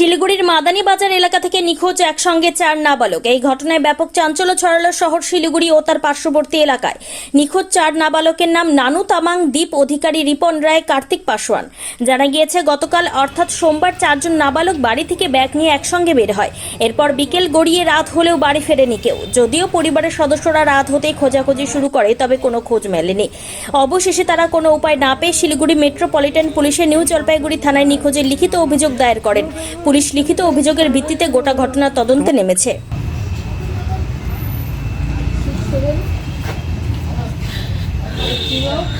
শিলিগুড়ির মাদানী বাজার এলাকা থেকে নিখোঁজ একসঙ্গে চার নাবালক। এই ঘটনায় ব্যাপক চাঞ্চল্য ছড়ালো শহর শিলিগুড়ি ও তার পার্শ্ববর্তী এলাকায়। নিখোঁজ চার নাবালকের নাম নানু তামাং দ্বীপ অধিকারী রিপন রায়, কার্তিক পাসওয়ান জানা গিয়েছে, গতকাল অর্থাৎ সোমবার চারজন নাবালক বাড়ি থেকে ব্যাগ নিয়ে একসঙ্গে বের হয়। এরপর বিকেল গড়িয়ে রাত হলেও বাড়ি ফেরেনি কেউ। যদিও পরিবারের সদস্যরা রাত হতেই খোঁজাখুঁজি শুরু করে, তবে কোনো খোঁজ মেলেনি। অবশেষে তারা কোনো উপায় না পেয়ে শিলিগুড়ি মেট্রোপলিটন পুলিশে নিউ জলপাইগুড়ি থানায় নিখোঁজের লিখিত অভিযোগ দায়ের করেন। পুলিশ লিখিত অভিযোগের ভিত্তিতে গোটা ঘটনা তদন্তে নেমেছে you?